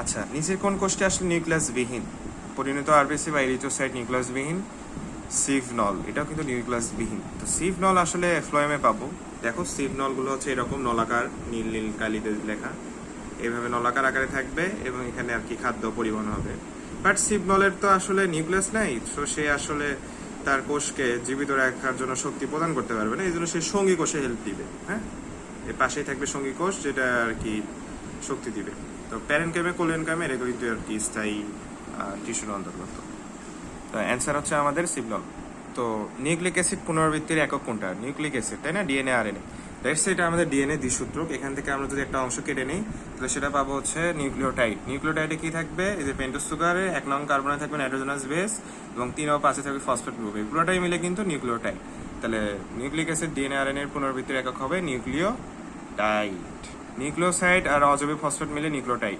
আচ্ছা নিচের কোন কোষটি আসলে নিউক্লিয়াসবিহীন পরিণত আরবিসি বা এরিথ্রোসাইট নিউক্লিয়াসবিহীন সিভনল এটাও কিন্তু নিউক্লিয়াসবিহীন তো সিভনল আসলে ফ্লোয়েমে পাবো। দেখো সিভনলগুলো হচ্ছে এরকম নলাকার, নীল নীল কালিতে লেখা। এভাবে নলাকার আকারে থাকবে এবং এখানে আর কি খাদ্য পরিবহন হবে। বাট সিভনলের তো আসলে নিউক্লিয়াস নাই, তো সে আসলে তার কোষকে জীবিত রাখার জন্য শক্তি প্রদান করতে পারবে না। এই জন্য সে সঙ্গী কোষে হেল্প দিবে হ্যাঁ? এর পাশেই থাকবে সঙ্গী কোষ, যেটা আর কি শক্তি দিবে। তো প্যারেনকামে কোলেনকামে এটা কিন্তু আর কি স্থায়ী টিস্যুর অন্তর্গত। তো অ্যান্সার হচ্ছে আমাদের সিগনল তো নিউক্লিক অ্যাসিড পুনরাবৃত্তির একক কোনটা? নিউক্লিক অ্যাসিড তাই না? ডিএনএ আর এনএ দ্যাটস এটা আমাদের ডিএনএ দ্বিসূত্রক। এখান থেকে আমরা যদি একটা অংশ কেটে নিই, তাহলে সেটা পাবো হচ্ছে নিউক্লিওটাইড। নিউক্লিওটাইডে কি থাকবে? এই যে পেন্টোজ সুগারে এক নং কার্বনে থাকবে নাইট্রোজেনাস বেস এবং তিন ও পাঁচে থাকবে ফসফেট গ্রুপ। এই পুরোটাই মিলে কিন্তু নিউক্লিওটাইড। তাহলে নিউক্লিক অ্যাসিড ডিএনএ আর এর পুনরাবৃত্তির একক হবে নিউক্লিওটাইড। নিউক্লিওসাইড আর অজৈব ফসফেট মিলে নিউক্লিওটাইড।